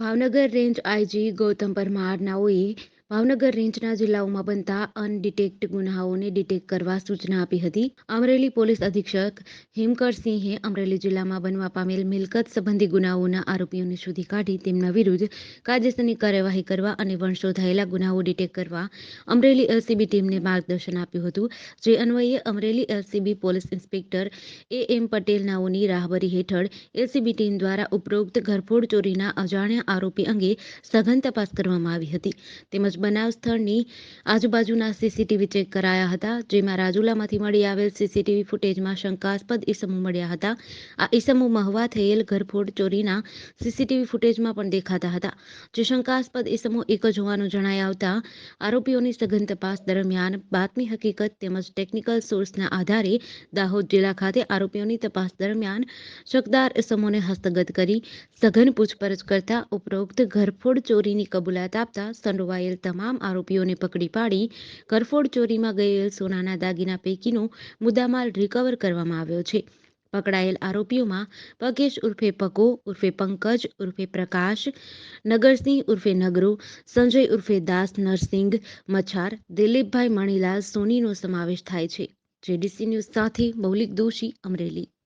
Bhavnagar range IG Gautam Parmar નાઓએ ભાવનગર રેન્જના જિલ્લાઓમાં બનતા અનડિટેક્ટ ગુનાઓને ડિટેક્ટ કરવા સૂચના આપી હતી. અમરેલી પોલીસ અધિક્ષક હેમકરસિંહે અમરેલી જિલ્લામાં બનવા પામેલ મિલકત સંબંધી ગુનાઓના આરોપીઓને શોધી કાઢી તેમના વિરુદ્ધ કાયદેસરની કાર્યવાહી કરવા અને વણશોધાયેલા ગુનાઓ ડિટેક્ટ કરવા અમરેલી એલસીબી ટીમને માર્ગદર્શન આપ્યું હતું. જે અન્વયે Amreli LCB police inspector A M Patel નાઓની રાહબરી હેઠળ એલસીબી ટીમ દ્વારા ઉપરોક્ત ઘરફોડ ચોરીના અજાણ્યા આરોપી અંગે સઘન તપાસ કરવામાં આવી હતી. તેમજ બનાવ સ્થળની આજુબાજુના સીસીટીવી ચેક કરાયા હતા, જેમાં રાજુલામાંથી મળી આવેલ સીસીટીવી ફૂટેજમાં શંકાસ્પદ ઈસમો મળ્યા હતા. આ ઈસમો મહવા થયેલ ઘરફોડ ચોરીના સીસીટીવી ફૂટેજમાં પણ દેખાતા હતા, જે શંકાસ્પદ ઈસમો એક જ હોવાનું જણાઈ આવતા આરોપીઓની સઘન તપાસ દરમિયાન બાતમી હકીકત તેમજ ટેકનિકલ સોર્સના આધારે દાહોદ જિલ્લા ખાતે આરોપીઓની તપાસ દરમિયાન શકદાર ઈસમોને હસ્તગત કરી સઘન પૂછપરછ કરતા ઉપરોક્ત ઘરફોડ ચોરીની કબૂલાત આપતા સંડોવાયેલ તમામ આરોપીઓને પકડી પાડી કરફોડ ચોરીમાં ગયેલ સોનાના દાગીના પૈકીનો મુદ્દામાલ રિકવર કરવામાં આવ્યો છે. પકડાયેલ આરોપીઓમાં પગેશ ઉર્ફે પકો ઉર્ફે પંકજ, ઉર્ફે પ્રકાશ, નગરસિંહ ઉર્ફે નગરો, સંજય ઉર્ફે દાસ, નરસિંહ મછાર દિલીપભાઈ મણીલાલ, સોનીનો સમાવેશ થાય છે. જેડીસી ન્યૂઝ સાથે મૌલિક દોશી અમરેલી.